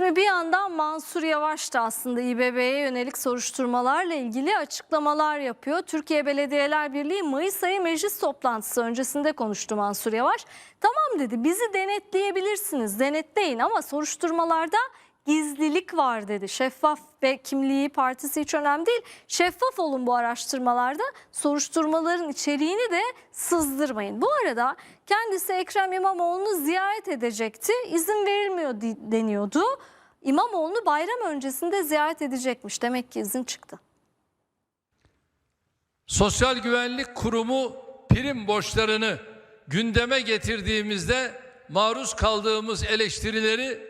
Şimdi bir yandan Mansur Yavaş da aslında İBB'ye yönelik soruşturmalarla ilgili açıklamalar yapıyor. Türkiye Belediyeler Birliği Mayıs ayı meclis toplantısı öncesinde konuştu Mansur Yavaş. Tamam dedi bizi denetleyebilirsiniz denetleyin ama soruşturmalarda gizlilik var dedi. Şeffaf ve kimliği partisi hiç önemli değil. Şeffaf olun bu araştırmalarda. Soruşturmaların içeriğini de sızdırmayın. Bu arada kendisi Ekrem İmamoğlu'nu ziyaret edecekti. İzin verilmiyor deniyordu. İmamoğlu'nu bayram öncesinde ziyaret edecekmiş. Demek ki izin çıktı. Sosyal Güvenlik Kurumu prim borçlarını gündeme getirdiğimizde maruz kaldığımız eleştirileri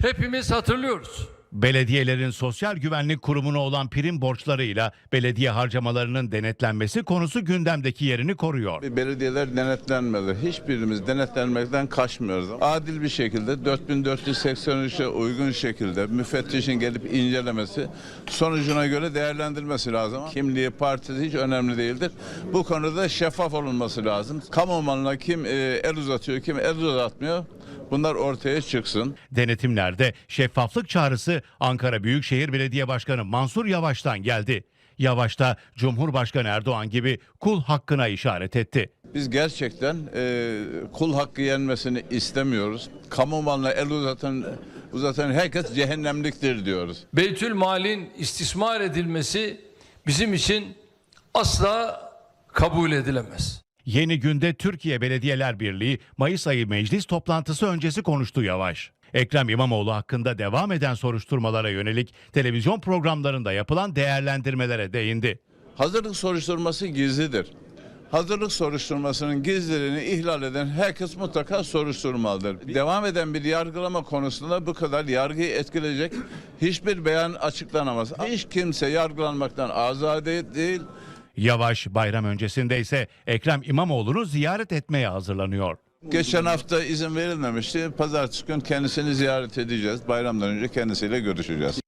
hepimiz hatırlıyoruz. Belediyelerin sosyal güvenlik kurumuna olan prim borçlarıyla belediye harcamalarının denetlenmesi konusu gündemdeki yerini koruyor. Belediyeler denetlenmeli. Hiçbirimiz denetlenmekten kaçmıyoruz. Adil bir şekilde 4483'e uygun şekilde müfettişin gelip incelemesi sonucuna göre değerlendirmesi lazım. Kimliği partisi hiç önemli değildir. Bu konuda şeffaf olunması lazım. Kamu malına kim e, el uzatıyor kim el uzatmıyor bunlar ortaya çıksın. Denetimlerde şeffaflık çağrısı Ankara Büyükşehir Belediye Başkanı Mansur Yavaş'tan geldi. Yavaş da Cumhurbaşkanı Erdoğan gibi kul hakkına işaret etti. Biz gerçekten e, kul hakkı yenmesini istemiyoruz. Kamu malına el uzatan uzatan herkes cehennemliktir diyoruz. Beytül Mal'in istismar edilmesi bizim için asla kabul edilemez. Yeni günde Türkiye Belediyeler Birliği Mayıs ayı meclis toplantısı öncesi konuştu Yavaş. Ekrem İmamoğlu hakkında devam eden soruşturmalara yönelik televizyon programlarında yapılan değerlendirmelere değindi. Hazırlık soruşturması gizlidir. Hazırlık soruşturmasının gizliliğini ihlal eden herkes mutlaka soruşturmalıdır. Devam eden bir yargılama konusunda bu kadar yargıyı etkileyecek hiçbir beyan açıklanamaz. Hiç kimse yargılanmaktan azade değil. Yavaş bayram öncesinde ise Ekrem İmamoğlu'nu ziyaret etmeye hazırlanıyor. Geçen hafta izin verilmemişti. Pazartesi gün kendisini ziyaret edeceğiz. Bayramdan önce kendisiyle görüşeceğiz.